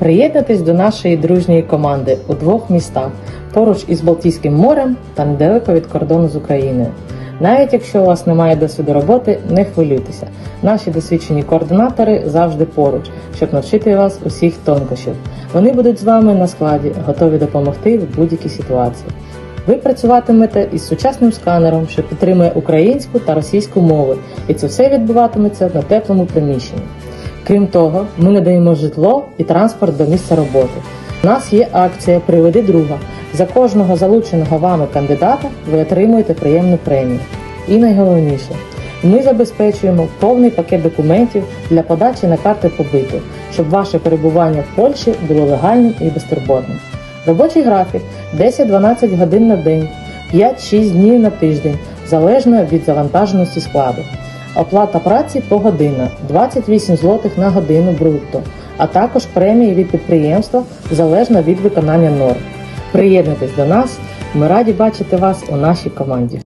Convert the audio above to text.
Приєднатись до нашої дружньої команди у двох містах поруч із Балтійським морем та недалеко від кордону з Україною. Навіть якщо у вас немає досвіду роботи, не хвилюйтеся. Наші досвідчені координатори завжди поруч, щоб навчити вас усіх тонкощів. Вони будуть з вами на складі, готові допомогти в будь-якій ситуації. Ви працюватимете із сучасним сканером, що підтримує українську та російську мови, і це все відбуватиметься на теплому приміщенні. Крім того, ми надаємо житло і транспорт до місця роботи. У нас є акція Приведи друга. За кожного залученого вами кандидата ви отримуєте приємну премію. І найголовніше, ми забезпечуємо повний пакет документів для подачі на карти побиту, щоб ваше перебування в Польщі було легальним і безтурботним. Робочий графік 10-12 годин на день, 5-6 днів на тиждень, залежно від завантаженості складу. Оплата праці погодинна 28 злотих на годину брутто, а також премії від підприємства залежно від виконання норм. Приєднуйтесь до нас, ми раді бачити вас у нашій команді.